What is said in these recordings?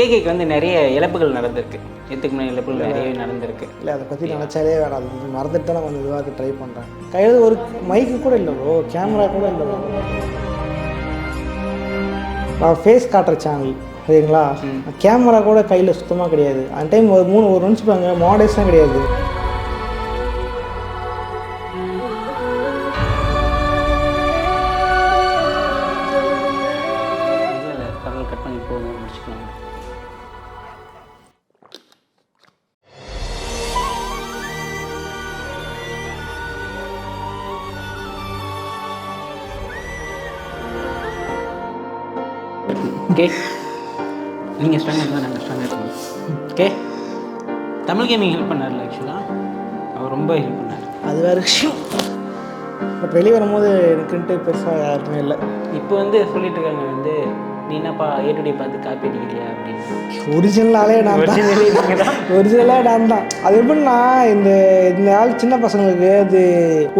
கேகேக்கு வந்து நிறைய இழப்புகள் நடந்திருக்கு. எத்துக்கு முன்னாடி இழப்புகள் நிறைய நடந்திருக்கு. இல்லை அதை பற்றி நினச்சாலே வேறு அது மறந்துட்டு நான் கொஞ்சம் இதுவாக ட்ரை பண்ணுறேன் கையில் ஒரு மைக்கு கூட இல்லை ப்ரோ கேமரா கூட இல்லை ப்ரோ நான் ஃபேஸ் காட்டுற சேனல் சரிங்களா? கேமரா கூட கையில் சுத்தமாக கிடையாது. அந்த டைம் ஒரு மூணு ஒரு நிமிஷம் பாருங்க மாடேஷன் கிடையாது. ஓகே நீங்கள் ஸ்ட்ராங்காக இருந்தால் நாங்கள் ஸ்ட்ராங்காக இருக்கணும் ஓகே தமிழ் கேமிங் ஹெல்ப் பண்ணார்ல ஆக்சுவலாக அவர் ரொம்ப ஹெல்ப் பண்ணார். அது வேறு விஷயம். பட் வெளியே வரும்போது எனக்குன்ட்டு பெருசாக யாருக்குமே இல்லை. இப்போ வந்து சொல்லிட்டு இருக்காங்க வந்து நீ என்னப்பா ஏடுடி பார்த்து காப்பி அடிக்கிறியா அப்படின்னு. ஒரிஜினலாலே நான் தான். ஒரிஜினலாக நான் தான். அது எப்படின்னா இந்த இந்த ஆள் சின்ன பசங்களுக்கு அது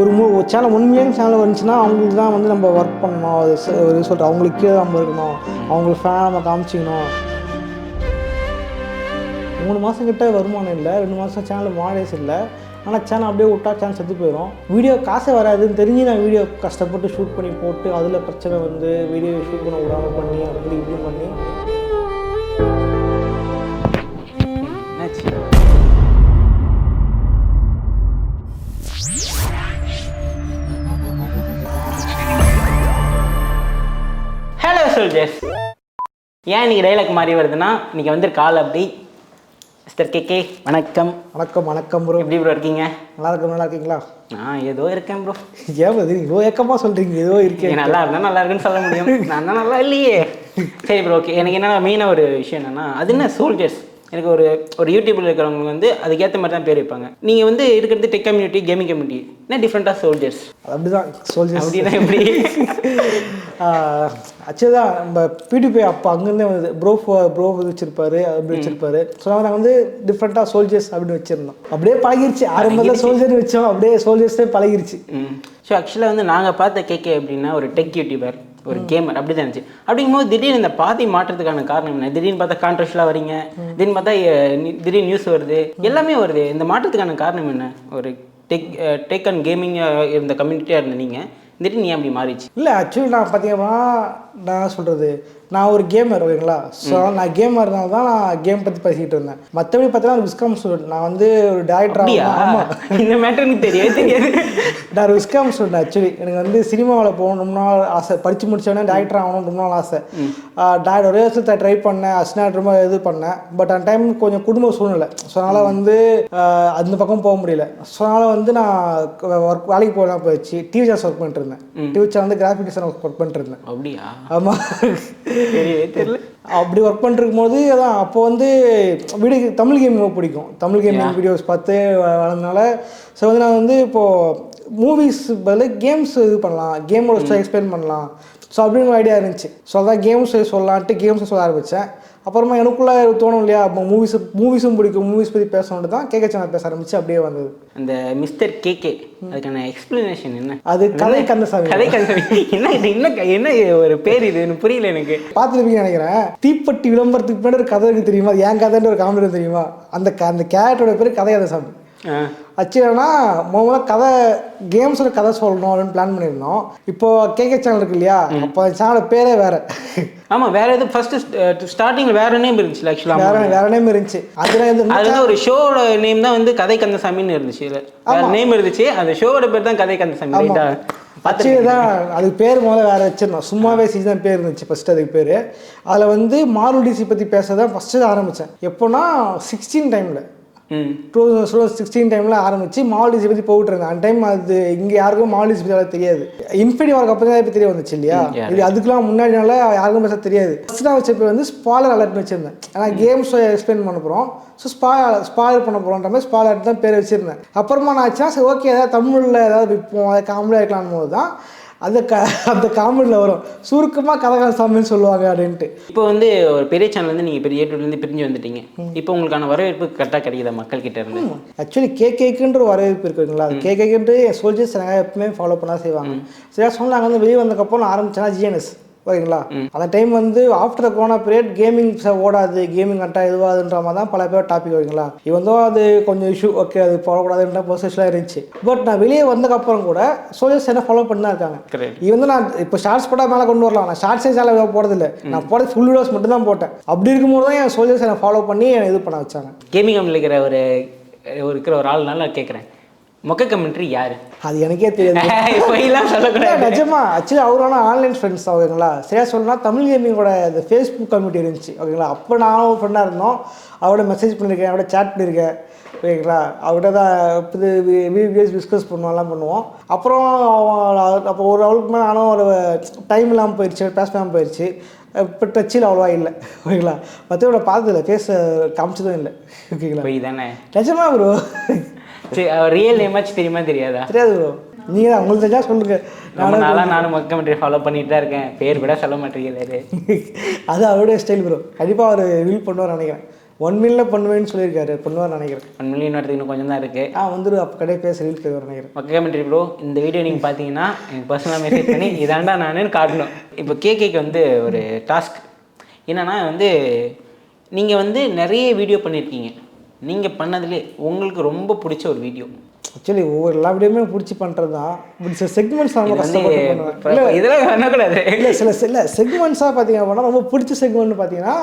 ஒரு மூ சேனல் மில்லியன் சேனல் வந்துச்சுன்னா அவங்களுக்கு தான் வந்து நம்ம ஒர்க் பண்ணணும். அது ஒரு சொல்கிற அவங்களுக்கு கீழே நம்ம இருக்கணும். அவங்களுக்கு ஃபேன் நம்ம காமிச்சிக்கணும். மூணு மாதம் கிட்ட வருமானம் இல்லை. ரெண்டு மாதம் சேனல் மாடேஸ் இல்லை. ஆனால் சேனல் அப்படியே விட்டா சேனல் செத்து போயிடும் வீடியோ காசே வராதுன்னு தெரிஞ்சு நான் வீடியோ கஷ்டப்பட்டு ஷூட் பண்ணி போட்டு அதில் பிரச்சனை வந்து வீடியோ ஷூட் பண்ண விடாமல் பண்ணி அப்படி இப்படி பண்ணி. ஹலோ சோல்ஜர்ஸ் ஏன் இன்னைக்கு டைலாக் மாறி வருதுன்னா இன்னைக்கு வந்து கால் அப்படி மிஸ்டர் கே கே வணக்கம். வணக்கம் வணக்கம் ப்ரோ எப்படி ப்ரோ இருக்கீங்க? நல்லா இருக்கும் நல்லா இருக்கீங்களா நான் ஏதோ இருக்கேன் ப்ரோ ஏன் பதில் இவ்வளோ ஏக்கமாக சொல்கிறீங்க ஏதோ இருக்கே. நல்லா இருந்தால் நல்லா இருக்குன்னு சொல்ல முடியும். நான் நல்லா இல்லையே. சரி ப்ரோ ஓகே எனக்கு என்ன மெயினாக ஒரு விஷயம் என்னன்னா அது என்ன? சோல்ஜர்ஸ் எனக்கு ஒரு ஒரு யூடியூப்ல இருக்கிறவங்க வந்து அதுக்கேற்ற மாதிரி தான் பேர் வைப்பாங்க. நீங்கள் வந்து இருக்கிறது டெக் கம்யூனிட்டி கேமிங் கம்யூனிட்டி என்ன டிஃப்ரெண்ட்டாக சோல்ஜர்ஸ் அப்படிதான் சோல்ஜர்ஸ் அப்படின்னா எப்படி? ஆக்சுவலி தான் நம்ம பிடிபி அப்போ அங்கேருந்தே வந்து ப்ரோ ப்ரோ வச்சிருப்பாரு அப்படி வச்சிருப்பாரு. ஸோ நாங்கள் வந்து டிஃப்ரெண்ட்டாக சோல்ஜர்ஸ் அப்படின்னு வச்சிருந்தோம். அப்படியே பழகிருச்சு. ஆரம்பத்தில் சோல்ஜர்னு வச்சோம். அப்படியே சோல்ஜர்ஸே பழகிருச்சு. ஸோ ஆக்சுவலாக வந்து நாங்கள் பார்த்த கேகே அப்படின்னா ஒரு டெக் யூடியூபர் ஒரு கேமர் அப்படி தான் இருந்துச்சு. அப்படிங்கும்போது திடீர்னு இந்த பாதை மாற்றத்துக்கான காரணம் என்ன? திடீர்னு பார்த்தா கான்ட்ரவர்ஷியலாக வரீங்க. திடீர்னு பார்த்தா திடீர்னு நியூஸ் வருது. எல்லாமே வருது. இந்த மாற்றத்துக்கான காரணம் என்ன? ஒரு டெக் டெக் அண்ட் கேமிங் இருந்த கம்யூனிட்டியாக இருந்த நீங்கள் திடீர்னு ஏன் அப்படி மாறிச்சு? இல்லை ஆக்சுவலி நான் பார்த்தீங்கன்னா நான் சொல்கிறது நான் ஒரு கேமர் ஓகேங்களா? ஸோ நான் கேமர்னால தான் நான் கேம் பற்றி பேசிக்கிட்டு இருந்தேன். மற்றபடி பார்த்தீங்கன்னா விஸ்காம் ஸ்டூடெண்ட் நான் வந்து ஒரு டேரக்டர் ஆமாம் இந்த மேட்டர் எனக்கு தெரியவே தெரியாது. நான் ஒரு விஸ்காம் ஸ்டூடெண்ட் ஆக்சுவலி எனக்கு வந்து சினிமாவில் போகணும் ரொம்ப நாள் ஆசை. படித்து முடிச்சோடனே டேரக்டர் ஆகணும் ரொம்ப நாள் ஆசை. டேரக்டர் ஒரே வருஷத்தை ட்ரை பண்ணேன். அசினாட் ரொம்ப இது பண்ணேன். பட் அந்த டைம் கொஞ்சம் குடும்ப சூழ்நிலை. ஸோ அதனால் வந்து அந்த பக்கம் போக முடியல. ஸோ அதனால் வந்து நான் ஒர்க் வேலைக்கு போகலாம் போயிடுச்சு. டிவி சேனல்ஸ் ஒர்க் பண்ணிட்டு இருந்தேன். டிவி சேனல் வந்து கிராஃபிக் டிசைன் ஒர்க் பண்ணிட்டு இருந்தேன். அப்படியா? ஆமாம் தெரியவே தெரியல. அப்படி ஒர்க் பண்ணிருக்கும் போது அதான் அப்போ வந்து வீடியோ தமிழ் கேம் ரொம்ப பிடிக்கும். தமிழ் கேமிங் வீடியோஸ் பார்த்து வளர்ந்தனால ஸோ வந்து நான் வந்து இப்போது மூவிஸ் பதில் கேம்ஸ் இது பண்ணலாம். கேமோட எக்ஸ்பிளைன் பண்ணலாம். ஸோ அப்படின்னு ஒரு ஐடியா இருந்துச்சு. ஸோ அதான் கேம்ஸ் சொல்லலான்ட்டு கேம்ஸ் சொல்ல ஆரம்பித்தேன் அப்புறமா எனக்குள்ளே தோணும் இல்லையா? அப்போ மூவிஸ் மூவிஸும் பிடிக்கும். மூவிஸ் பற்றி பேசணுன்ட்டு தான் கேட்க சேனல் பேச ஆரம்பிச்சு அப்படியே வந்தது. அந்த மிஸ்டர் கேகே அதுக்கான எக்ஸ்பிளனேஷன் என்ன? அது கதை கந்தசாமி. கதை கதை என்ன இது? என்ன என்ன ஒரு பேர் இது? எனக்கு புரியல எனக்கு. பார்த்துருப்பீங்கன்னு நினைக்கிறேன். தீப்பெட்டி விளம்பரத்துக்கு பின்னாடி ஒரு கதை இருக்கு தெரியுமா? அது ஏன் கதைன்ற ஒரு காமெடி தெரியுமா? அந்த அந்த கேரக்டரோட பேர் கதை கந்தசாமி. ஆக்சுவலினா முதல்ல கதை கேம்ஸோட கதை சொல்லணும் அப்படின்னு பிளான் பண்ணியிருந்தோம். இப்போ கேகே சேனல் இருக்கு இல்லையா? அப்போ சேனல் பேரே வேற. ஆமா வேற எது ஃபர்ஸ்ட் ஸ்டார்டிங்ல வேற நேம் இருந்துச்சு ஆக்சுவலா வேற வேற நேம் இருந்துச்சு. அதுல இந்த அது வந்து ஒரு ஷோவோட நேம் தான் வந்து கதை கந்தசாமின்னு இருந்துச்சு. இல்ல வேற நேம் இருந்துச்சு. அந்த ஷோவோட பேர் தான் கதை கந்தசாமி. ஆக்சுவலி தான் அதுக்கு பேர் முதல்ல வேற வச்சிருந்தோம். சும்மாவே சீசன் பேர் இருந்துச்சு ஃபர்ஸ்ட் அதுக்கு பேர். அதில் வந்து மாருடிசி பற்றி பேச தான் ஃபஸ்ட்டு ஆரம்பித்தேன் எப்போனா சிக்ஸ்டீன் டைமில் டூ தௌசண்ட் சிக்ஸ்டீன் டைமில் ஆரம்பிச்சு மால்டிஸ் பற்றி போயிட்டு இருந்தேன் அந்த டைம் அது இங்கே யாருக்கும் மால்டிஸ் பற்றி தெரியாது. இன்ஃபினிட்டி வார்க்கு அப்புறம் தான் இப்போ தெரிய வந்துச்சு இல்லையா. இது அதுக்கெல்லாம் முன்னாடினால யாருக்கும் பேச தெரியாது. ஃபஸ்ட் நான் வச்ச பேர் வந்து ஸ்பாலர் அலர்ட்னு வச்சிருந்தேன். ஏன்னா கேம்ஸ் எக்ஸ்பிளைன் பண்ண போகிறோம் ஸோ ஸ்பா ஸ்பாயர் பண்ண போகிறோன்ற மாதிரி ஸ்பாலர் அலர்ட் தான் பேர் வச்சிருந்தேன். அப்புறமா நான் ஆச்சுன்னா சரி ஓகே ஏதாவது தமிழில் ஏதாவது விற்போம் அதை காமெடியாக இருக்கலாம் போது தான் அந்த க அந்த காமெடியில் வரும். சுருக்கமாக கதகாசாமின்னு சொல்லுவாங்க அப்படின்ட்டு. இப்போ வந்து ஒரு பெரிய சேனல் வந்து நீங்க பெரிய ஏற்றுல இருந்து பிரிஞ்சு வந்துட்டீங்க. இப்போ உங்களுக்கான வரவேற்பு கரெக்டாக கிடைக்குதா மக்கள் கிட்ட இருந்து ஆக்சுவலி கேகேக்குன்ற ஒரு வரவேற்பு இருக்குங்களா அது கேகேக்குன்ட்டு என் சோல்ஜர்ஸ் நாங்கள் எப்பவுமே ஃபாலோ பண்ண செய்வாங்க. சரியா சொன்னாங்க வந்து வெளியே வந்ததுக்கப்புறம் ஆரம்பிச்சேன்னா ஜிஎன்எஸ் ஓகேங்களா? அந்த டைம் வந்து after the corona period gaming ஓடாது கேமிங் கண்டா இதுவாதுன்ற மாதிரி தான் பல பேர் டாபிக் ஓகேங்களா? இவன் தான் அது கொஞ்சம் இஷ்யூ ஓகே அது போடக்கூடாதுன்ற ப்ரொசஸ்லாம் இருந்துச்சு. பட் நான் வெளியே வந்ததுக்கப்புறம் கூட சோல்ஜர்ஸ் என்ன ஃபாலோ பண்ணி தான் இருக்காங்க. வந்து நான் இப்போ ஷார்ட்ஸ் போட்டால் மேலே கொண்டு வரலாம். நான் ஷார்ட்ஸே சேலை போடுறதில்ல. நான் போடுறது ஃபுல் வீடியோஸ் மட்டும் தான் போட்டேன். அப்படி இருக்கும்போது தான் என் சோல்ஜர்ஸ் என்னை ஃபாலோ பண்ணி என்னை இது பண்ண வச்சாங்க. கேமிங் இருக்கிற ஒரு ஒரு இருக்கிற ஒரு ஆள்னால நான் கேட்குறேன். மொக்க கமெண்ட்ரி யாரு? அது எனக்கே தெரியாது. சொல்லக்கூடாது. நிஜமா. ஆக்சுவலி அவரான ஆன்லைன் ஃப்ரெண்ட்ஸ் ஓகேங்களா? சரியா சொல்லணும்னா தமிழ் கேமிங்கோட இந்த ஃபேஸ்புக் கம்யூனிட்டி இருந்துச்சு ஓகேங்களா? அப்போ நானும் ஃப்ரெண்டாக இருந்தோம். அவரோட மெசேஜ் பண்ணியிருக்கேன் அவரோட சேட் பண்ணியிருக்கேன் ஓகேங்களா? அவர்கிட்ட தான் இது வீடியோஸ் டிஸ்கஸ் பண்ணுவோம்லாம் பண்ணுவோம் அப்புறம் அப்போ ஒரு அவளுக்கு மேலே நானும் ஒரு டைம் இல்லாமல் போயிடுச்சு பேசாமல் போயிடுச்சு இப்போ டச்சில் அவ்வளோவா இல்லை ஓகேங்களா? மற்றவங்கள பார்த்ததில்ல பேச காமிச்சதும் இல்லை ஓகேங்களா? தானே? நிஜமா ப்ரோ சரி ரியல் நேமாச்சும் தெரியுமா தெரியாதா? தெரியாது ப்ரோ நீங்கள் தான் உங்களுக்கு தெரிஞ்சா சொல்லுங்கள் ரொம்ப நாளாக நானும் மொக்க கமெண்ட்ரி ஃபாலோ பண்ணிட்டு தான் இருக்கேன். பேர் கூட சொல்ல மாட்டேங்கிறாரு அது அவருடைய ஸ்டைல் ப்ரோ கண்டிப்பாக அவர் வில் பண்ணுவார் நினைக்கிறேன். ஒன் மில்ல பண்ணுவேன்னு சொல்லியிருக்காரு. பண்ணுவார் நினைக்கிறேன். ஒன் மில்லியன் வரதுக்கு இன்னும் கொஞ்சம் தான் இருக்குது ஆ வந்துரு அப்போ கடையை பேச ரீல் கேட்குற நினைக்கிறேன். மொக்க கமெண்ட்ரி ப்ரோ இந்த வீடியோ நீங்கள் பார்த்தீங்கன்னா எனக்கு பர்சனலாக மெசேஜ் பண்ணி இதாண்டா நானுன்னு காட்டணும். இப்போ கேகேக்கு வந்து ஒரு டாஸ்க் என்னன்னா வந்து நீங்கள் வந்து நிறைய வீடியோ பண்ணியிருக்கீங்க நீங்கள் பண்ணதுலே உங்களுக்கு ரொம்ப பிடிச்ச ஒரு வீடியோ. ஆக்சுவலி ஒவ்வொரு எல்லா வீடியோமே பிடிச்சி பண்ணுறது தான் இப்படி சில செக்மெண்ட்ஸ் வந்து கஷ்டப்பட்டு பண்ணுவேன் இதெல்லாம் பண்ணக்கூடாது இல்லை சில சில செக்மெண்ட்ஸாக பார்த்தீங்க அப்படின்னா ரொம்ப பிடிச்ச செக்மெண்ட் பார்த்தீங்கன்னா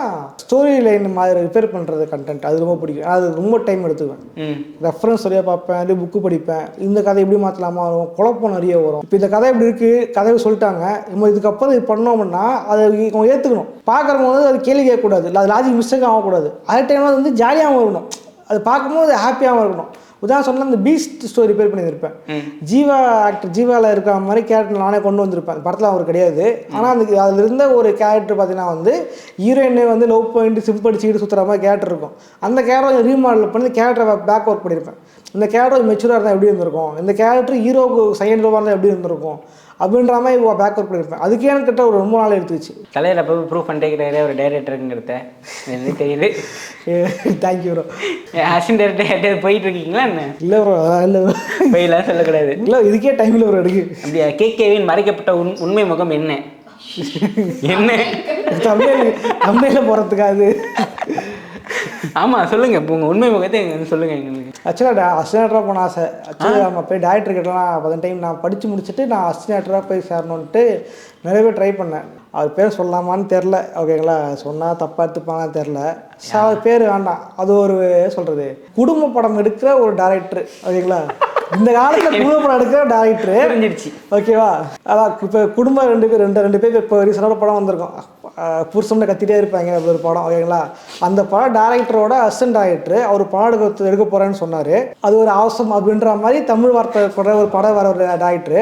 ஸ்டோரி லைன் மாதிரி ரிப்பேர் பண்ணுறது கண்டென்ட் அது ரொம்ப பிடிக்கும். அது ரொம்ப டைம் எடுத்துக்குவேன் ரெஃபரன்ஸ் சரியாக பார்ப்பேன் அது புக்கு படிப்பேன். இந்த கதை எப்படி மாற்றலாமா வரும்? குழப்பம் நிறைய வரும். இப்போ இந்த கதை இப்படி இருக்குது கதையை சொல்லிட்டாங்க. நம்ம இதுக்கப்புறம் இது பண்ணோம் அப்படின்னா அதை ஏற்றுக்கணும் பார்க்குறவங்க வந்து அது கேள்வி கேட்கக்கூடாது. அது லாஜிக் மிஸ்டேக் ஆகக்கூடாது. அதே டைம் அது வந்து ஜாலியாகவும் இருக்கணும் அது பார்க்கும்போது ஹாப்பியாகவும் இருக்கணும். உதாரணம் சொன்னால் இந்த பீஸ்ட் ஸ்டோரி ரிப்பேர் பண்ணியிருப்பேன் ஜீவா ஆக்டர் ஜீவாவில் இருக்கிற மாதிரி கேரக்டர் நானே கொண்டு வந்திருப்பேன். அந்த படத்தில் அவர் கிடையாது. ஆனால் அந்த அதில் இருந்த ஒரு கேரக்டர் பார்த்தீங்கன்னா வந்து ஹீரோயினே வந்து லவ் பாயிண்ட் சிம்படிச்சுக்கிட்டு சுற்றுற மாதிரி கேரக்டர் இருக்கும். அந்த கேரக்டர் ரீமாடல் பண்ணி கேரக்டரை பேக் ஒர்க் பண்ணியிருப்பேன். இந்த கேரக்டர் மெச்சூராக இருந்தால் எப்படி இருந்திருக்கும்? இந்த கேரக்டர் ஹீரோவுக்கு செகண்ட் ரோவாக இருந்தால் எப்படி இருந்திருக்கும்? அப்படின்ற மாதிரி பேக் ஒர்க் பண்ணியிருப்பேன் அதுக்கே எனக்கு கிட்ட ஒரு ரொம்ப நாள் எடுத்துச்சு கலையில் அப்போ ப்ரூவ் பண்ணிட்டே ஒரு டைரக்டருங்கிறத எனக்கு தெரியுது தேங்க்யூ ப்ரோ அசின் டைரக்டர் போயிட்டு இருக்கீங்களா என்ன? இல்லை ப்ரோ இல்லை போயிலாம் சொல்லக்கூடாது. இல்லை இதுக்கே டைம் இல்லை ப்ரோ எடுக்கு. அப்படியா? கேகேவின் மறைக்கப்பட்ட உண் உண்மை முகம் என்ன? என்ன? தமிழ் தமிழில் போகிறதுக்காது ஆமா சொல்லுங்க. இப்போ உங்க உண்மை முகத்தை எங்களுக்கு சொல்லுங்க எங்களுக்கு ஆக்சுவலாக அசினேட்டராக போன ஆசை. ஆக்சுவலி நம்ம போய் டேரக்டர் கிட்டலாம் பதின டைம் நான் படித்து முடிச்சுட்டு நான் அசினேட்டராக போய் சேரணுன்ட்டு நிறைய பேர் ட்ரை பண்ணேன். அவர் பேர் சொல்லலாமான்னு தெரில ஓகேங்களா? சொன்னால் தப்பாக எடுத்துப்பாங்கன்னு தெரில ச அவர் பேர் வேண்டாம். அது ஒரு சொல்கிறது குடும்ப படம் எடுக்கிற ஒரு டேரக்டர் ஓகேங்களா? இந்த காலத்தில் குடும்ப படம் எடுக்கிற டேரக்டர் ஓகேவா அதான் இப்போ குடும்பம் ரெண்டு பேர் ரெண்டு ரெண்டு பேர் இப்போ ரீசெண்டாக படம் வந்திருக்கும். புருஷம்ல கத்திட்டே இருப்பாங்க அப்படி ஒரு படம் ஓகேங்களா? அந்த படம் டேரக்டரோட அசிஸ்டன்ட் டேரக்டர் அவர் படம் எடுக்க எடுக்க போகிறேன்னு சொன்னார். அது ஒரு அவசரம் அப்படின்ற மாதிரி தமிழ் வார்த்தை கூட ஒரு படம் வர ஒரு டேரக்டர்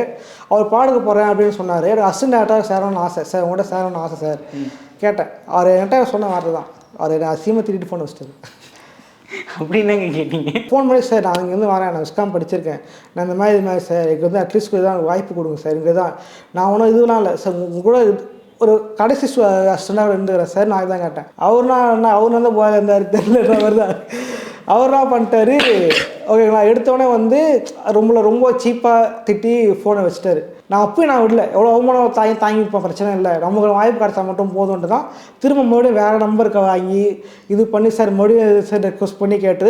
அவர் படம் எடுக்க போகிறேன் அப்படின்னு சொன்னார். அசிஸ்டன்ட் டேரக்டராக சேரணும்னு ஆசை. சார் உங்கள்கிட்ட சேரணும்னு ஆசை சார். கேட்டேன். அவர் என்கிட்ட சொன்ன வார்த்தை தான். அவர் நான் சீமை திட்டிட்டு ஃபோன் வச்சிட்டாரு. அப்படின்னாங்க கேட்டீங்க. ஃபோன் பண்ணி சார் நான் இங்கேருந்து வரேன். நான் விஸ்காம் படிச்சிருக்கேன். நான் இந்த மாதிரி இது மாதிரி சார் எனக்கு வந்து அட்லீஸ்ட் தான் வாய்ப்பு கொடுங்க சார். இங்கே தான். நான் ஒன்றும் இதுலாம் இல்லை. சார் உங்கள் கூட ஒரு கடைசி அசிஸ்டண்டாக இருந்துக்கிறேன் சார். நான் தான் கேட்டேன். அவர்னா என்ன அவர் வந்து போய் இருந்தார். தெரியல அவர் தான். அவர் என்ன பண்ணிட்டாரு. ஓகேங்களா? எடுத்தோடனே வந்து ரொம்ப ரொம்ப சீப்பாக திட்டி ஃபோனை வச்சுட்டாரு. நான் அப்பயும் நான் விடல. எவ்வளோ அவமானம் தாங்கி தாங்கிப்போம் பிரச்சனை இல்லை. நமக்கு வாய்ப்பு கிடைச்சா மட்டும் போதும்ன்ட்டு தான் திரும்ப மறுபடியும் வேறு நம்பருக்கு வாங்கி இது பண்ணி சார் மறுபடியும் சார் ரெக்வஸ்ட் பண்ணி கேட்டு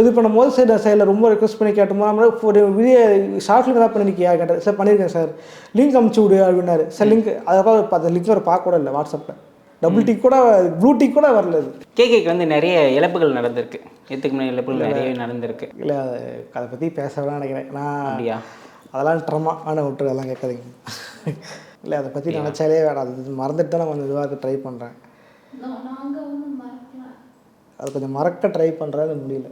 இது பண்ணும்போது சரி சைடில் ரொம்ப ரெக்வஸ்ட் பண்ணி கேட்டோம் ஒரு வீடியோ ஷார்ட் ஃபிலிம் தான் பண்ணிருக்கியா கேட்டேன் சார் பண்ணியிருக்கேன் சார் லிங்க் அமுச்சு விடு அப்படின்னாரு. சார் லிங்க் அதுக்கப்புறம் அந்த லிங்க் வர பார்க்க கூட இல்லை வாட்ஸ்அப்பில் டபுள் டிக் கூட ப்ளூ டிக் கூட வரல கேகேக்கு வந்து நிறைய இழப்புகள் நடந்திருக்கு. எதுக்கு முன்னாடி இழப்புகள் நிறையவே நடந்திருக்கு. இல்லை அதை பற்றி பேச வேணாம் நினைக்கிறேன். நான் அதெல்லாம் ட்ரமா ஆனால் விட்டு அதெல்லாம் கேட்காதீங்க. இல்லை அதை பற்றி நினச்சாலே வேணாம். அது மறந்துட்டு தான் நான் கொஞ்சம் இதுவாக ட்ரை பண்ணுறேன் அது கொஞ்சம் மறக்க ட்ரை பண்ணுறேன் அது முடியல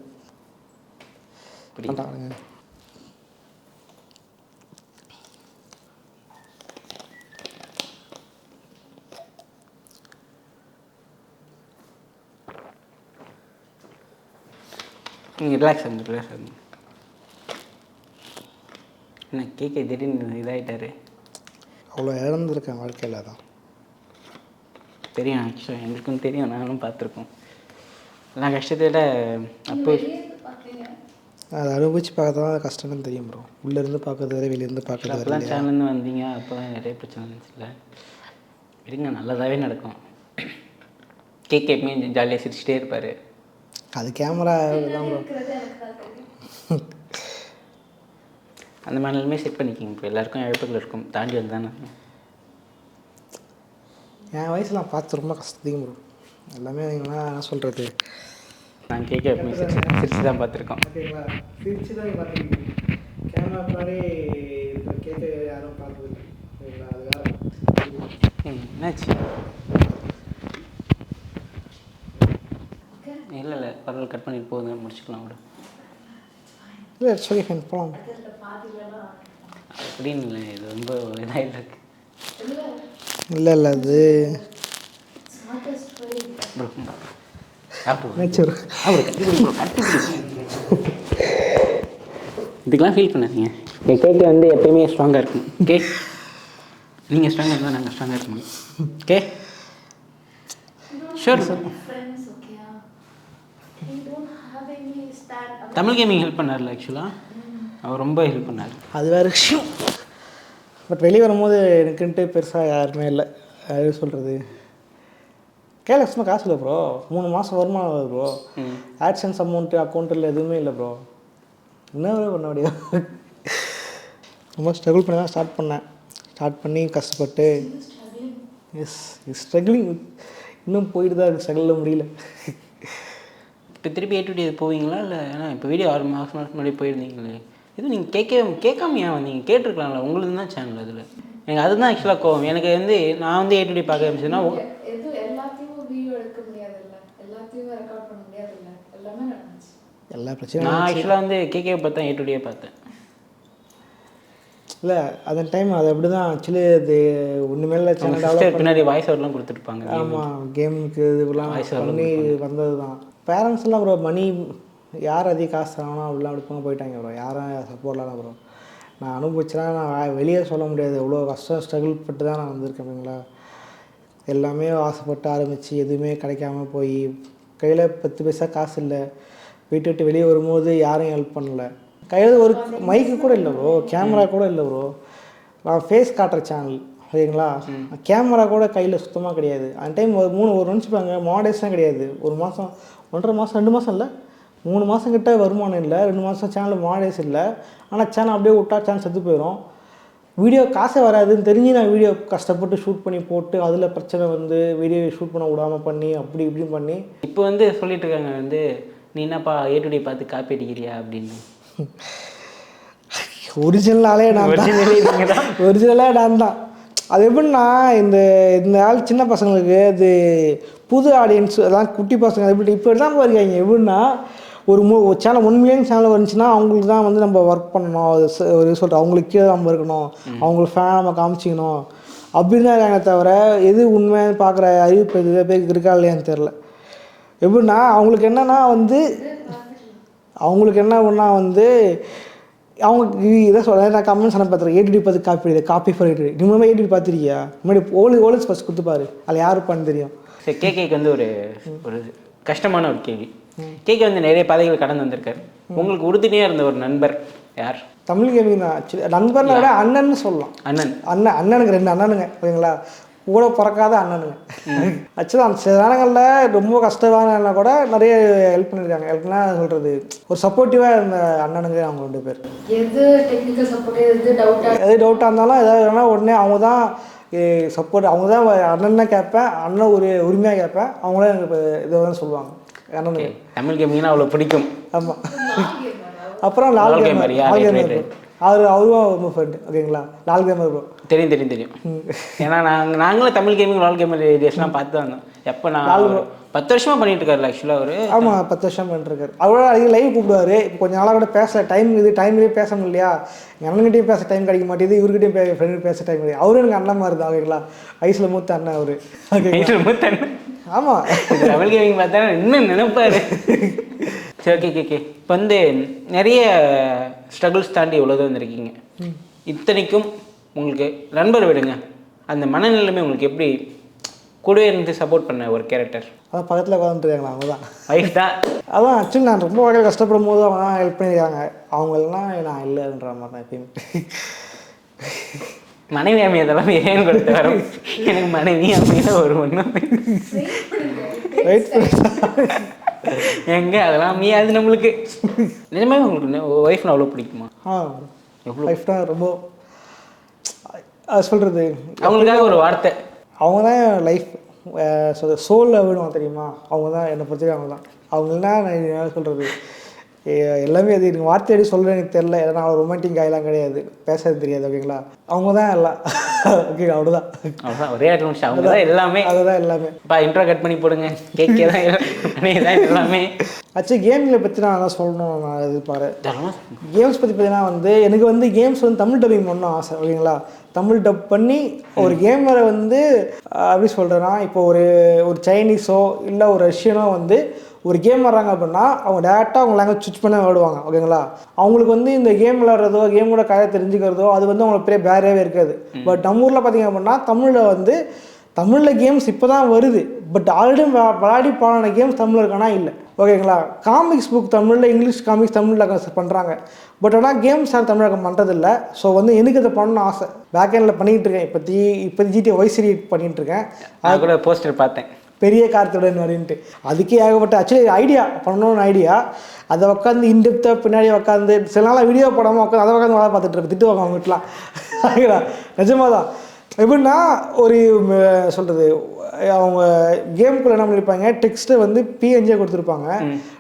ரிலாக்ஸ் ஆகுங்க ரிலாக்ஸ் ஆகுங்க என்ன கேட்க திடீர்னு இதாகிட்டாரு அவ்வளோ இழந்திருக்கேன் வாழ்க்கையில் தான் தெரியும் ஆக்சுவலாக எங்களுக்கும் தெரியும். நானும் பார்த்துருக்கோம். எல்லாம் கஷ்டத்தை விட அப்போ அதை அனுபவிச்சு பார்க்க தான் கஷ்டம்னு தெரியும் ப்ரோ உள்ளேருந்து பார்க்கறது வேறு வெளியிருந்து பார்க்கறது வேறு அப்போலாம் சேனல்லேருந்து வந்தீங்க. அப்போ தான் நிறைய பிரச்சனை இருந்துச்சுல்ல விடுங்க நல்லதாகவே நடக்கும். கேக் எப்பயுமே ஜாலியாக சிரிச்சிட்டே இருப்பார். அது கேமரா தான் ப்ரோ இருக்கிறது எனக்கு தான் தெரியும் அந்த மாதிரிலுமே செட் பண்ணிக்கிங்க. இப்போ எல்லாருக்கும் இழப்புகள் இருக்கும். தாண்டி வந்து தானே என் வயசுலாம் பார்த்து ரொம்ப கஷ்டத்தையும் ப்ரோ எல்லாமே என்ன என்ன சொல்கிறது நான் கேட்க எப்பவுமே சிரிச்சு சிரிச்சு தான் பார்த்துருக்கோம். ஓகேங்களா சிரிச்சு தான் பார்த்துருக்கீங்க கேமரா முன்னாடி கேட்க யாரும் பார்த்தது ஓகேங்களா என்னாச்சு? இல்லை இல்லை பரவாயில்ல கட் பண்ணிட்டு போகுது. முடிச்சுக்கலாம் விட. இல்லை சொல்லி ஃபைன் போகலாம் அப்படின்னு இல்லை இது ரொம்ப இதாகிட்டு இருக்கு. இல்லை இல்லை அது இதுக்கெல்லாம் ஃபீல் பண்ணாதீங்க. என் கேக்கு வந்து எப்பயுமே ஸ்ட்ராங்காக இருக்கும். ஓகே நீங்கள் ஸ்ட்ராங்காக இருந்தால் நாங்கள் ஸ்ட்ராங்காக இருக்கணும் okay sure friends, Tamil gaming help பண்ணார்ல ஆக்சுவலாக அவர் ரொம்ப ஹெல்ப் பண்ணார். அது வேறு விஷயம். பட் வெளியே வரும்போது எனக்குன்ட்டு பெருசாக யாருமே இல்லை. அது சொல்கிறது கேலக்ஸ்மா காசு இல்லை ப்ரோ மூணு மாதம் வருமானம் வருது ப்ரோ ஆட்சன்ஸ் அமௌண்ட்டு அக்கௌண்ட்டில் எதுவுமே இல்லை ப்ரோ என்ன பண்ண முடியும்? ரொம்ப ஸ்ட்ரகிள் பண்ணி தான் ஸ்டார்ட் பண்ணேன். ஸ்டார்ட் பண்ணி கஷ்டப்பட்டு. எஸ் ஸ்ட்ரகிளிங் இன்னும் போயிட்டு தான் இருக்கு. ஸ்ட்ரகிளில் முடியல. இப்போ திருப்பி ஏ டு டி போவீங்களா? இல்லை ஏன்னா இப்போ வீடியோ ஆறு மாதம் மாதம் முன்னாடி போயிருந்தீங்களே. இது நீங்கள் கேட்க கேட்காம ஏன் வந்தீங்க? கேட்டிருக்கலாம்ல உங்களுக்கு தான் சேனல் அதில் எனக்கு அதுதான் ஆக்சுவலாக கோவம். எனக்கு வந்து நான் வந்து ஏ பார்க்க ஆரம்பிச்சேன்னா எது எல்லாத்தையும் வீடியோ எடுக்க முடியாதுல்ல. எல்லாத்தையும் ரெக்கார்ட் பண்ண முடியாதுல்ல. எல்லாமே நடந்துச்சு. எல்லா பிரச்சனையும் நான் ஆக்சுவலாக வந்து கேகே பார்த்தேன் ஏ டு டியே பார்த்தேன். இல்லை அந்த டைம் அது அப்படி தான் ஆக்சுவலி அது ஒன்றுமே இல்லை பின்னாடி வாய்ஸ் ஓவர்லாம் கொடுத்துருப்பாங்க ஆமாம் கேமுக்கு இதுலாம் over பண்ணி வந்தது தான் பேரண்ட்ஸ்லாம் ப்ரோ மணி யார் அதிக காசு தரானோ அப்படிலாம் எடுப்பாங்க போயிட்டாங்க ப்ரோ யாரும் சப்போர்ட்லாம் ப்ரோ நான் அனுபவிச்சேன்னா நான் வெளியே சொல்ல முடியாது. எவ்வளோ கஷ்டம் ஸ்ட்ரகிள் பட்டு தான் நான் வந்திருக்கேன் அப்படிங்களா எல்லாமே ஆசைப்பட்டு ஆரம்பித்து எதுவுமே கிடைக்காம போய் கையில் பத்து பைசா காசு இல்லை. வீட்டு விட்டு வெளியே வரும்போது யாரும் ஹெல்ப் பண்ணல. கையில் ஒரு மைக்கு கூட இல்லை ப்ரோ கேமரா கூட இல்லை ப்ரோ நான் ஃபேஸ் காட்டுற சேனல் சரிங்களா? கேமரா கூட கையில் சுத்தமாக கிடையாது. அந்த டைம் ஒரு மூணு ஒரு நினச்சிப்பாங்க மாடேஸ்லாம் கிடையாது. ஒரு மாதம் ஒன்றரை மாதம் ரெண்டு மாதம் இல்லை. மூணு மாதம் கிட்ட வருமானம் இல்லை. ரெண்டு மாதம் சேனல் மாடேஸ் இல்லை. ஆனால் சேனல் அப்படியே விட்டா சேனல் செத்து போயிடும் வீடியோ காசே வராதுன்னு தெரிஞ்சு நான் வீடியோ கஷ்டப்பட்டு ஷூட் பண்ணி போட்டு அதில் பிரச்சனை வந்து வீடியோ ஷூட் பண்ண விடாமல் பண்ணி அப்படி இப்படி பண்ணி. இப்போ வந்து சொல்லிட்டு இருக்காங்க வந்து நீ என்னப்பா ஏ டு டி பார்த்து காப்பி அடிக்கிறியா? அப்படின்னு. ஒரிஜினலாலே நான். ஒரிஜினலாக நான் தான். அது எப்படின்னா இந்த இந்த ஆள் சின்ன பசங்களுக்கு அது புது ஆடியன்ஸ் அதான் குட்டி பசங்க எப்படி இப்போ தான் இருக்காங்க எப்படின்னா ஒரு மு ஒரு சேனல் ஒன் மில்லியன் சேனல் வந்துச்சுன்னா அவங்களுக்கு தான் வந்து நம்ம ஒர்க் பண்ணணும். ஒரு சொல்கிற அவங்களுக்கு கீழே நம்ம இருக்கணும். அவங்களுக்கு ஃபேன் நம்ம காமிச்சிக்கணும். அப்படின்னு தான் இருக்காங்க தவிர எது உண்மைன்னு பார்க்குற அறிவிப்பு இது பேருக்கு இருக்கா இல்லையான்னு தெரில எப்படின்னா அவங்களுக்கு என்னன்னா வந்து அவங்களுக்கு என்ன பண்ணா வந்து அவங்க இது சொல்ல நான் கமெண்ட்ஸ் அனுப்ப பார்த்துருக்கேன் ஏடிடி பார்த்து காப்பி இது காப்பி பண்ணிட்டு நீ முன்னாடி ஏடிடி பார்த்துருக்கியா? முன்னாடி ஓலி ஓலிஸ் ஃபஸ்ட் கொடுத்துப்பாரு அதில் யார் இருப்பான்னு தெரியும். சரி கேகேக்கு வந்து ஒரு ஒரு கஷ்டமான ஒரு கேள்வி. கேகே வந்து நிறைய பாதைகள் கடந்து வந்திருக்காரு. உங்களுக்கு உறுதுணையாக இருந்த ஒரு நண்பர் யார்? தமிழ் கேமிங் தான் ஆக்சுவலி நண்பர்ல விட அண்ணன்னு சொல்லலாம். அண்ணன். அண்ணன் அண்ணனுங்க ரெண்டு அண்ணனுங்க ஓகேங்களா கூட பிறக்காத அண்ணனுங்க. ஆக்சுவலாக அந்த சில நேரங்களில் ரொம்ப கஷ்டமான கூட நிறைய ஹெல்ப் பண்ணியிருக்காங்க. ஹெல்ப்னா சொல்கிறது ஒரு சப்போர்ட்டிவாக இருந்த அண்ணனுங்க அவங்க ரெண்டு பேர். எது டெக்னிக்கல் சப்போர்ட் எது டவுட்டா எது டவுட்டாக இருந்தாலும் ஏதாவது வேணா உடனே அவங்க தான் சப்போர்ட் அவங்க தான் அண்ணன் தான் கேட்பேன். அண்ணன் ஒரு உரிமையாக கேட்பேன். அவங்களே எனக்கு இதை தான் சொல்லுவாங்க. அண்ணனுக்கு தமிழ் கேமிங்னா அவ்வளோ பிடிக்கும். ஆமாம் அப்புறம் லால் லால் கேமர். gamer, அவர் அவரும் ரொம்ப ஃப்ரெண்டு ஓகேங்களா? லால் கேமர் ப்ரோ தெரியும் தெரியும் தெரியும். ஏன்னா நாங்கள் நாங்களும் தமிழ் கேமிங் லால் கேமர் ஏரியாஸ்லாம் பார்த்து தான் வந்தோம் எப்போ நான் பத்து வருஷமா பண்ணிட்டு இருக்காருல்ல ஆக்சுவலாக அவரு? ஆமாம் பத்து வருஷம் பண்ணிருக்காரு அவரோட அதிக லைவ் கூப்பிடுவாரு. இப்போ கொஞ்ச நாளாக கூட பேச டைம் இது டைம்லேயே பேச முடியலையா எங்கள் அண்ணன்கிட்டயும் பேச டைம் கிடைக்க மாட்டேங்குது இவர்கிட்டயும் பே ஃப்ரெண்டு பேச டைம் கிடையாது. அவரும் எனக்கு அண்ணன் மாதிரி தான் ஓகேங்களா? வயசில் மூத்த அண்ணன் அவரு. ஓகே ரொம்ப தண்ணி ஆமாம் தமிழ் கேமிங் பார்த்தா இன்னும் நினைப்பாரு. சரி ஓகே ஓகே ஓகே இப்போ வந்து நிறைய ஸ்ட்ரகிள்ஸ் தாண்டி இவ்வளோ வந்திருக்கீங்க. இத்தனைக்கும் உங்களுக்கு நண்பர் விடுங்க. அந்த மனநிலைமை உங்களுக்கு எப்படி கூடவே இருந்து சப்போர்ட் பண்ண ஒரு கேரக்டர் அதான் பக்கத்தில் உட்காந்துருக்காங்களா அவங்க தான். வைஃப் தான்? அதான் ஆக்சுவலி நான் ரொம்ப வகையில் கஷ்டப்படும் போது அவங்க தான் ஹெல்ப் பண்ணியிருக்காங்க. அவங்களெல்லாம் நான் இல்லைன்ற மாதிரி தான் எப்பயுமே. மனைவி அமையதெல்லாம் ஏன் கொடுத்து வரும் எனக்கு மனைவி அமைய ஒரு ஒன்றும் ரைட் எங்க? அதெல்லாம் அமையாது நம்மளுக்கு. நிஜமாவே உங்களுக்கு ஒய்ஃப்னு அவ்வளோ பிடிக்குமா? ஆ எவ்வளோ ரொம்ப அது சொல்கிறது அவங்களுக்காக ஒரு வார்த்தை. அவங்க தான் லைஃப் சோலில் விடுவாங்க தெரியுமா? அவங்க தான் என்னை பொறுத்தவரை அவங்க தான். அவங்கன்னா நான் என்ன சொல்கிறது எல்லாமே அது எனக்கு வார்த்தை எப்படி சொல்கிறேன் எனக்கு தெரில ஏன்னா நான் ரொமான்டிக் ஆகலாம் கிடையாது. பேசுறது தெரியாது ஓகேங்களா அவங்க தான் எல்லாம். ஓகே அவ்வளோதான் அவ்வளோதான் ஒரே இடத்துல முடிச்சு அவங்க தான் எல்லாமே. அதுதான் எல்லாமே. அப்பா இன்ட்ரோ கட் பண்ணி போடுங்க. கேக்கே தான் எல்லாமே. தான் எல்லாமே. ஆக்சுவலி கேமில் பற்றி நான் அதான் சொல்லணும் நான் எதிர்பார்க்குறேன் கேம்ஸ் பற்றி பார்த்தீங்கன்னா வந்து எனக்கு வந்து கேம்ஸ் வந்து தமிழ் டப்பிங் பண்ணணும் ஆசை ஓகேங்களா தமிழ் டப் பண்ணி ஒரு கேமரை வந்து அஹ், எப்படி சொல்கிறேன்னா இப்போ ஒரு ஒரு சைனீஸோ இல்லை ஒரு ரஷ்யனோ வந்து ஒரு கேம் வர்றாங்க அப்படின்னா அவங்க டேரெக்டாக அவங்க லாங்குவேஜ் சுவிச் பண்ண விடுவாங்க ஓகேங்களா அவங்களுக்கு வந்து இந்த கேம் விளாட்றதோ கேமோட கதை தெரிஞ்சுக்கிறதோ அது வந்து அவங்களுக்கு பெரிய பேரவே இருக்காது. பட் நம்ம ஊரில் பார்த்தீங்க அப்படின்னா தமிழில் வந்து தமிழில் கேம்ஸ் இப்போ தான் வருது பட் ஆல்ரெடி விளையாடி பாடின கேம்ஸ் தமிழில் இருக்கானா? இல்லை. ஓகேங்களா காமிக்ஸ் புக் தமிழில் இங்கிலீஷ் காமிக்ஸ் தமிழில் பண்ணுறாங்க பட் ஆனால் கேம்ஸ் யாரும் தமிழகம் பண்ணுறதில்ல ஸோ வந்து எனக்கு இதை பண்ணணும்னு ஆசை. பேக் எண்டில் பண்ணிகிட்டு இருக்கேன். இப்போ தி இப்போ ஜிடி ஒய் சீரி பண்ணிகிட்டு இருக்கேன். நான் கூட போஸ்டர் பார்த்தேன். பெரிய கார்த்துடன் வரேன்ட்டு அதுக்கே ஏகப்பட்ட ஆக்சுவலி ஐடியா பண்ணணும்னு ஐடியா அதை உட்காந்து இன்டெப்த்தாக பின்னாடி உட்காந்து சில நாளாக வீடியோ போடாமல் உட்காந்து அதை உட்காந்து வேலை பார்த்துட்டு இருப்பேன். திட்டுவாங்க அவங்க வீட்டிலாம் நிஜமாக தான் எப்படின்னா ஒரு சொல்கிறது அவங்க கேமுக்குள்ள என்ன பண்ணியிருப்பாங்க டெக்ஸ்ட்டை வந்து பிஎன்ஜே கொடுத்துருப்பாங்க.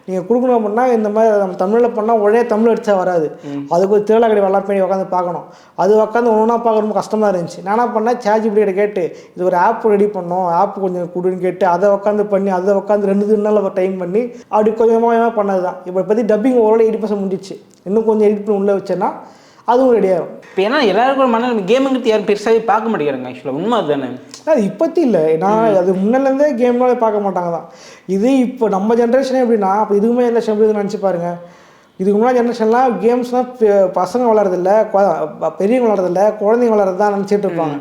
நீங்கள் கொடுக்கணும் அப்படின்னா இந்த மாதிரி நம்ம தமிழில் பண்ணால் உடனே தமிழ் அடிச்சா வராது. அதுக்கு ஒரு திருவிழா கடை வெள்ளம் பண்ணி உட்காந்து பார்க்கணும். அது உட்காந்து ஒன்றா பார்க்க ரொம்ப கஷ்டமாக இருந்துச்சு. நான் என்ன பண்ணேன்? சார்ஜ் இப்படி கேட்டு இது ஒரு ஆப் ரெடி பண்ணோம் ஆப் கொஞ்சம் கொடுன்னு கேட்டு அதை உட்காந்து பண்ணி அதை உட்காந்து ரெண்டு மூணு நாள் டைம் பண்ணி அப்படி கொஞ்சமாக பண்ணது தான் இப்போ பற்றி டப்பிங் ஓரளவு எயிட்டி பர்சன்ட் முடிஞ்சிச்சு. இன்னும் கொஞ்சம் எடிட் பண்ணி உள்ளே வச்சேன்னா அதுவும் ரெடி ஆகும் இப்போ ஏன்னா எல்லாருக்கும் மன கேமுங்கிறது யாரும் பெருசாகவே பார்க்க மாட்டேங்கிறாங்க ஆக்சுவலாக உண்மை அதுதானே அது இப்போத்தி இல்லை. நான் அது முன்னிலேருந்தே கேம்னாலே பார்க்க மாட்டாங்க தான். இது இப்போ நம்ம ஜென்ரேஷனே எப்படின்னா அப்போ இதுக்குமே என்ன எப்படி நினச்சி பாருங்க. இதுக்கு முன்னாடி ஜென்ரேஷன்லாம் கேம்ஸ்லாம் பசங்க விளாட்றதில்ல பெரியவங்க விளாட்றதில்ல குழந்தைங்க விளாட்றது தான் நினச்சிட்டு இருப்பாங்க.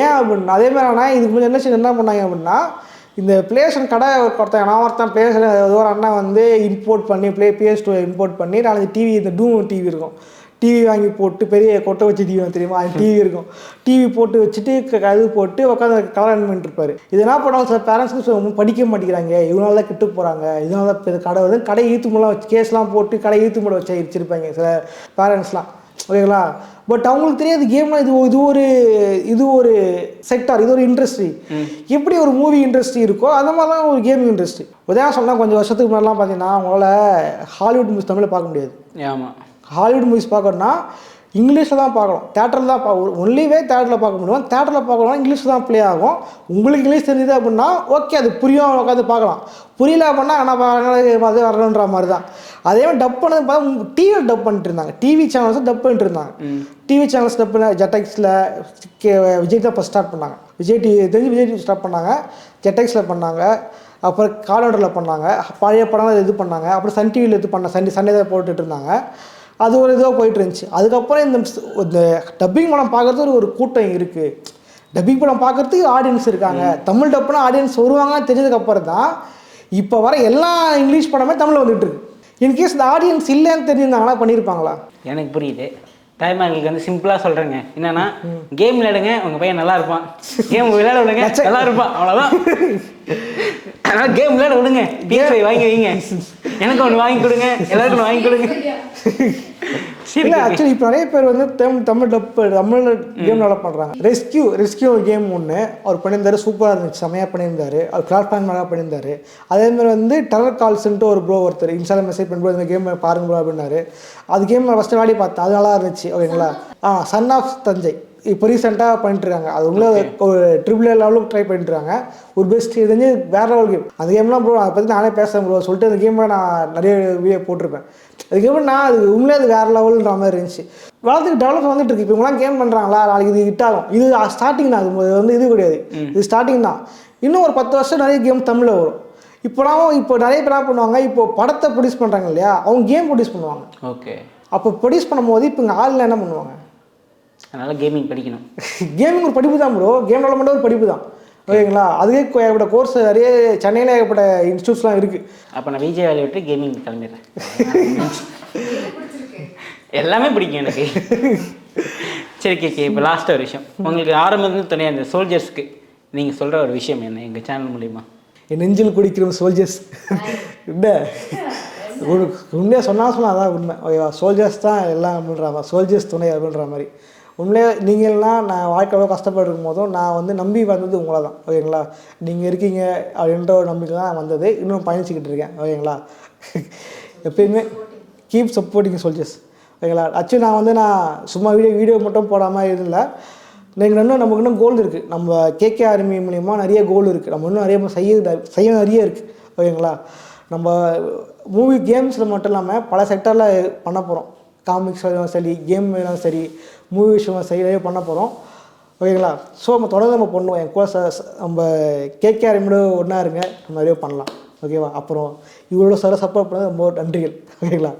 ஏன் அப்படின்னா அதே மாதிரி ஆனால் இதுக்கு முன்னாடி ஜென்ரேஷன் என்ன பண்ணாங்க அப்படின்னா இந்த பிளேஸ்டேஷன் கடை ஒருத்தன் நான் ஒருத்தன் பிளேஸ்டேஷன் ஏதோ ஒரு அண்ணன் வந்து இம்போர்ட் பண்ணி ப்ளே பிஎஸ் டூ இம்போர்ட் பண்ணி நாலஞ்சு டிவி இந்த டூம் டிவி இருக்கும். டிவி வாங்கி போட்டு பெரிய கொட்டை வச்சு டிவி தெரியுமா? அது டிவி இருக்கும். டிவி போட்டு வச்சுட்டு க- அது போட்டு உட்காந்து கலர் பண்ணிட்டு இருப்பாரு. இது என்ன பண்ணுவாங்க? சில பேரண்ட்ஸ்க்கு படிக்க மாட்டேங்கிறாங்க. இவனால தான் கெட்டு போகிறாங்க இதனால தான் கடை வந்து கடை ஈத்து மூலம் வச்சு கேஸ்லாம் போட்டு கடை ஈத்து மூலம் வச்சு வச்சிருப்பாங்க சில பேரண்ட்ஸ்லாம் ஓகேங்களா? பட் அவங்களுக்கு தெரியாது கேம்னா இது இது ஒரு இது ஒரு செக்டார் இது ஒரு இண்டஸ்ட்ரி எப்படி ஒரு மூவி இண்டஸ்ட்ரி இருக்கோ அந்த மாதிரி தான் ஒரு கேமிங் இண்டஸ்ட்ரி உதயம் சொன்னால் கொஞ்சம் வருஷத்துக்கு முன்னாடிலாம் பார்த்தீங்கன்னா உங்களால் ஹாலிவுட் மூவிஸ் தமிழில் பார்க்க முடியாது. ஆமாம் ஹாலிவுட் மூவிஸ் பார்க்கணும்னா இங்கிலீஷில் தான் பார்க்கணும். தேட்டரில் தான் பா ஒன்லிவே தேட்டரில் பார்க்க முடியும். தேட்டரில் பார்க்கணும்னா இங்கிலீஷ் தான் ப்ளே ஆகும். உங்களுக்கு இங்கிலீஷ் தெரியுது அப்படின்னா ஓகே அது புரியும் உட்காந்து பார்க்கலாம். புரியல அப்படின்னா பார்க்கணும் அது வரணுன்ற மாதிரி தான். அதே மாதிரி டப் பண்ணது பார்த்தா டிவியில் டப் பண்ணிட்டு இருந்தாங்க. டிவி சேனல்ஸ் டப் பண்ணிட்டு இருந்தாங்க. டிவி சேனல்ஸ் டப் பண்ண ஜெட்டெக்ஸில் விஜய் தான் ஃபஸ்ட் ஸ்டார்ட் பண்ணாங்க. விஜய் டிவி தெரிஞ்சு விஜய் டிவி ஸ்டார்ட் பண்ணாங்க. ஜெட்டெக்ஸில் பண்ணாங்க. அப்புறம் காலண்டரில் பண்ணாங்க. பழைய படங்கள் இது பண்ணாங்க. அப்புறம் சன் டிவியில் இது பண்ண சண்டே சண்டே தான் போட்டுட்டு இருந்தாங்க. அது ஒரு இதாக போயிட்டு இருந்துச்சு. அதுக்கப்புறம் இந்த டப்பிங் படம் பார்க்குறது ஒரு ஒரு கூட்டம் இருக்குது டப்பிங் படம் பார்க்கறதுக்கு ஆடியன்ஸ் இருக்காங்க. தமிழ் டப்புனா ஆடியன்ஸ் வருவாங்கன்னு தெரிஞ்சதுக்கப்புறம் தான் இப்போ வர எல்லா இங்கிலீஷ் படமே தமிழில் வந்துட்டு இருக்கு. இன்கேஸ் இந்த ஆடியன்ஸ் இல்லைன்னு தெரிஞ்சிருந்தாங்களா பண்ணியிருப்பாங்களா எனக்கு புரியுது. தாய்மார்களுக்கு வந்து சிம்பிளாக சொல்கிறேங்க என்னன்னா கேம் விளையாடுங்க உங்கள் பையன் நல்லா இருப்பான். கேம் விளையாட விடுங்க நல்லா இருப்பான். அவ்வளோதான் ஆனால் கேம் விளையாட விடுங்க. பிஎஸ்ஐ வாங்கி வைங்க. எனக்கு ஒன்று வாங்கி கொடுங்க. எல்லாருக்கும் ஒன்று வாங்கி கொடுங்க. சரி இல்லை ஆக்சுவலி இப்போ நிறைய பேர் வந்து தமிழ் தமிழ் டப் தமிழில் கேம் டெவலப் பண்ணுறாங்க ரெஸ்கியூ ரெஸ்கியூ கேம் ஒன்று அவர் பண்ணியிருந்தாரு சூப்பராக இருந்துச்சு. செமையாக பண்ணியிருந்தாரு. அவர் பிளாட்ஃபார்ம் நல்லா பண்ணியிருந்தாரு. அதே மாதிரி வந்து டெரர் கால்ஸ்ன்ட்டு ஒரு ப்ரோ ஒருத்தர் இன்ஸ்டால மெசேஜ் பண்ணி bro, இந்த கேம் பாருங்க ப்ரோ அப்படின்னாரு. அது கேம் நான் ஃபஸ்ட்டு விளையாடி பார்த்தேன். அது நல்லா இருந்துச்சு. ஓகேங்களா ஆ சன் ஆஃப் தஞ்சை. இப்போ ரீசெண்டாக பண்ணிட்டு இருக்காங்க அது உள்ள ஒரு ட்ரிபிள் லெவலுக்கு ட்ரை பண்ணிட்டு இருக்காங்க ஒரு பெஸ்ட் இது வந்து வேற லெவல் கேம் அந்த கேம்லாம் ப்ரோ அதை பற்றி நானே பேசுகிறேன் ப்ரோ சொல்லிட்டு அந்த கேமில் நான் நிறைய வீடியோ போட்டிருப்பேன். அது கேம் நான் அது உண்மையிலே அது வேற லெவல்ன்ற மாதிரி இருந்துச்சு. வளர்த்துக்கு டெவலப் வந்துட்டு இருக்கு இப்போ இவங்களாம் கேம் பண்ணுறாங்களா நாளைக்கு இது ஹிட் ஆகும். இது ஸ்டார்டிங் தான். அது வந்து இது கிடையாது. இது ஸ்டார்டிங் தான். இன்னும் ஒரு பத்து வருஷம் நிறைய கேம் தமிழில் வரும். இப்போலாம் இப்போ நிறைய பேர் என்ன பண்ணுவாங்க? இப்போ படத்தை ப்ரொடியூஸ் பண்ணுறாங்க இல்லையா? அவங்க கேம் ப்ரொடியூஸ் பண்ணுவாங்க. ஓகே அப்போ ப்ரொடியூஸ் பண்ணும்போது இப்போ இங்கே ஆளில் என்ன பண்ணுவாங்க? அதனால் கேமிங் படிக்கணும். கேமிங் ஒரு படிப்பு தான் ப்ரோ கேம் டெவலப்மெண்ட் ஒரு படிப்பு தான். ஓகேங்களா? அதுவே கொ- ஏகப்பட்ட கோர்ஸ் நிறைய சென்னையில் ஏகப்பட்ட இன்ஸ்டியூட்ஸ்லாம் இருக்குது அப்போ நான் விஜய் வேலையை விட்டு கேமிங் கிளம்பிடுறேன். எல்லாமே பிடிக்கும் எனக்கு. சரி கேக்கே இப்போ லாஸ்ட் ஒரு விஷயம். உங்களுக்கு ஆரம்பத்துல துணையா இந்த சோல்ஜர்ஸ்க்கு நீங்க சொல்ற ஒரு விஷயம் என்ன? எங்க சேனல் மூலியமா. என் நெஞ்சில் குடிக்கிற சோல்ஜர்ஸ் என்ன உண்மையாக சொன்னால் சொன்னால் அதான் உண்மை. ஓகேவா? சோல்ஜர்ஸ் தான் எல்லாம் அப்படின்ற மாதிரி. சோல்ஜர்ஸ் துணை அப்படின்ற மாதிரி. உண்மையிலே நீங்கள்லாம் நான் வாழ்க்கையில் கஷ்டப்பட்டு இருக்கும் போதும் நான் வந்து நம்பி வந்தது உங்களை தான் ஓகேங்களா? நீங்கள் இருக்கீங்க அப்படின்ற ஒரு நம்பிக்கை தான் வந்தது. இன்னும் பயணிச்சுக்கிட்டு இருக்கேன் ஓகேங்களா? எப்பயுமே கீப் சப்போர்ட்டிங் சோல்ஜர்ஸ் ஓகேங்களா? ஆக்சுவலி நான் வந்து நான் சும்மா வீடியோ வீடியோ மட்டும் போடாமல் இல்லை நீங்கள் இன்னும் நமக்கு இன்னும் கோல் இருக்குது நம்ம கேகே ஆர்மி மூலிமா நிறைய கோல் இருக்குது நம்ம இன்னும் நிறைய செய்ய செய்ய நிறைய இருக்குது ஓகேங்களா? நம்ம மூவி கேம்ஸில் மட்டும் இல்லாமல் பல செக்டரில் பண்ண போகிறோம் காமிக்ஸ் சரி கேம் சரி மூவி விஷயம் சரி நிறைய பண்ண போகிறோம் ஓகேங்களா ஸோ நம்ம தொடர்ந்து நம்ம பண்ணுவோம். என் கூட நம்ம கேகேஆர் ஆர்மியோட ஒன்றா இருங்க. நம்ம நிறைய பண்ணலாம். ஓகேவா அப்புறம் இவ்வளோ சார் சப்போர்ட் பண்ணது ரொம்ப நன்றிகள். ஓகேங்களா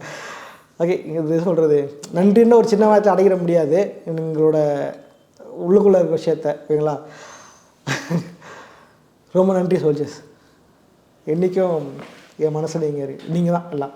ஓகே இது சொல்கிறது நன்றின்னு ஒரு சின்ன வார்த்தை அடைகிற முடியாது. எங்களோட உள்ளுக்குள்ளே இருக்கிற விஷயத்த. ஓகேங்களா ரொம்ப நன்றி சோல்ஜர்ஸ் என்றைக்கும் என் மனசில் நீங்கள் நீங்கள் தான் எல்லாம்.